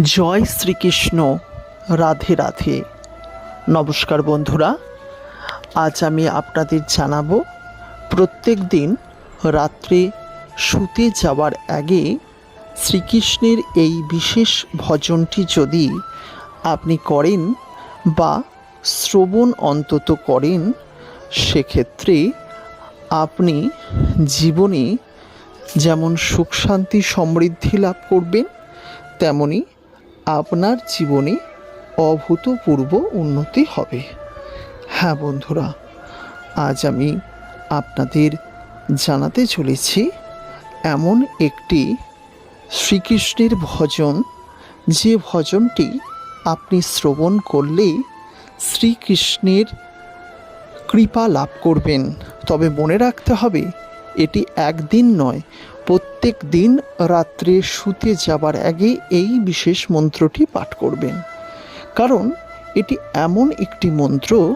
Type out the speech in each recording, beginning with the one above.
জয় শ্রীকৃষ্ণ, রাধে রাধে। নমস্কার বন্ধুরা, আজ আমি আপনাদের জানাব, প্রত্যেক দিন রাত্রে শুতে যাওয়ার আগে শ্রীকৃষ্ণের এই বিশেষ ভজনটি যদি আপনি করেন বা শ্রবণ অন্তত করেন, সেক্ষেত্রে আপনি জীবনে যেমন সুখ শান্তি সমৃদ্ধি লাভ করবেন, তেমনি আপনার জীবনে অভূতপূর্ব উন্নতি হবে। হ্যাঁ বন্ধুরা, আজ আমি আপনাদের জানাতে চলেছি এমন একটি শ্রীকৃষ্ণের ভজন। যে ভজনটি আপনি শ্রবণ করলে শ্রীকৃষ্ণের কৃপা লাভ করবেন। তবে মনে রাখতে হবে এটি একদিন নয়, প্রত্যেক দিন রাত্রে শুতে যাবার আগে এই বিশেষ মন্ত্রটি পাঠ করবেন। কারণ এটি এমন একটি মন্ত্র,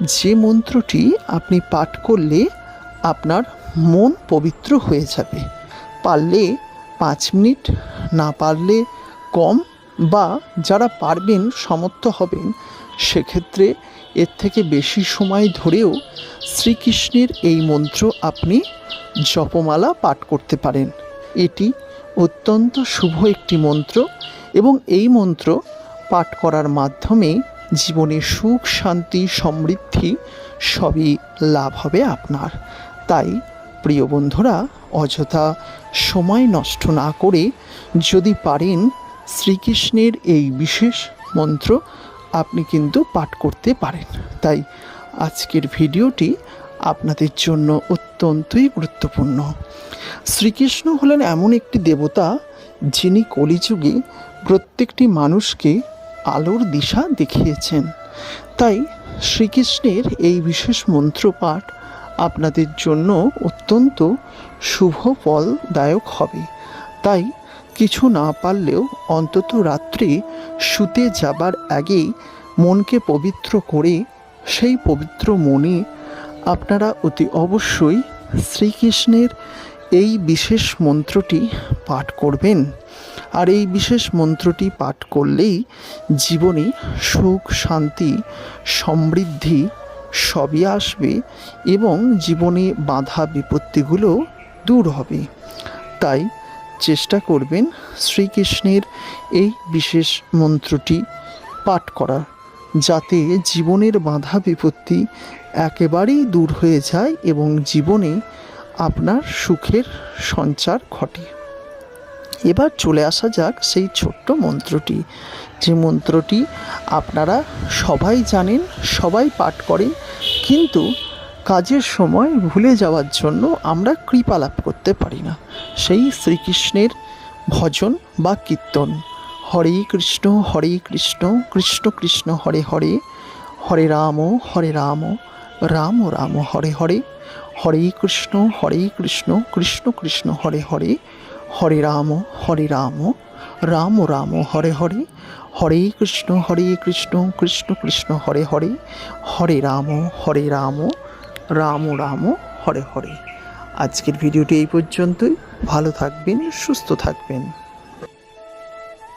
যে মন্ত্রটি আপনি পাঠ করলে আপনার মন পবিত্র হয়ে যাবে। পারলে পাঁচ মিনিট, না পারলে কম, বা যারা পারবেন, সমর্থ হবেন, সেক্ষেত্রে এর থেকে বেশি সময় ধরেও শ্রীকৃষ্ণের এই মন্ত্র আপনি জপমালা পাঠ করতে পারেন। এটি অত্যন্ত শুভ একটি মন্ত্র এবং এই মন্ত্র পাঠ করার মাধ্যমে জীবনে সুখ, শান্তি, সমৃদ্ধি সবই লাভ হবে আপনার। তাই প্রিয় বন্ধুরা, অযথা সময় নষ্ট না করে যদি পারেন শ্রীকৃষ্ণের এই বিশেষ মন্ত্র আপনি কিন্তু পাঠ করতে পারেন। তাই আজকের ভিডিওটি আপনাদের জন্য অত্যন্তই গুরুত্বপূর্ণ। শ্রীকৃষ্ণ হলেন এমন একটি দেবতা যিনি কলিযুগে প্রত্যেকটি মানুষকে আলোর দিশা দেখিয়েছেন। তাই শ্রীকৃষ্ণের এই বিশেষ মন্ত্র পাঠ আপনাদের জন্য অত্যন্ত শুভ ফলদায়ক হবে। তাই কিছু না পারলেও অন্তত রাত্রি শুতে যাবার আগেই মনকে পবিত্র করে সেই পবিত্র মনে আপনারা অতি অবশ্যই শ্রীকৃষ্ণের এই বিশেষ মন্ত্রটি পাঠ করবেন। আর এই বিশেষ মন্ত্রটি পাঠ করলেই জীবনে সুখ, শান্তি, সমৃদ্ধি সবই আসবে এবং জীবনে বাধা বিপত্তিগুলো দূর হবে। তাই চেষ্টা করবেন শ্রীকৃষ্ণের এই বিশেষ মন্ত্রটি পাঠ করার যাতে জীবনের বাধা বিপত্তি একেবারেই দূর হয়ে যায় এবং জীবনে আপনার সুখের সঞ্চার ঘটে। এবার চলে আসা যাক সেই ছোট্ট মন্ত্রটি। যে মন্ত্রটি আপনারা সবাই জানেন, সবাই পাঠ করেন, কিন্তু কাজের সময় ভুলে যাওয়ার জন্য আমরা কৃপা লাভ করতে পারি না। সেই শ্রীকৃষ্ণের ভজন বা কীর্তন। হরে কৃষ্ণ হরে কৃষ্ণ কৃষ্ণ কৃষ্ণ, হরে হরে। হরে রাম হরে রাম রাম রাম, হরে হরে। হরে কৃষ্ণ হরে কৃষ্ণ কৃষ্ণ কৃষ্ণ, হরে হরে। হরে রাম হরে রাম রাম রাম, হরে হরে। হরে কৃষ্ণ হরে কৃষ্ণ কৃষ্ণ কৃষ্ণ, হরে হরে। হরে রাম হরে রাম রাম রাম হরে হরে। আজকের ভিডিওটি এই পর্যন্তই। ভালো থাকবেন সুস্থ থাকবেন।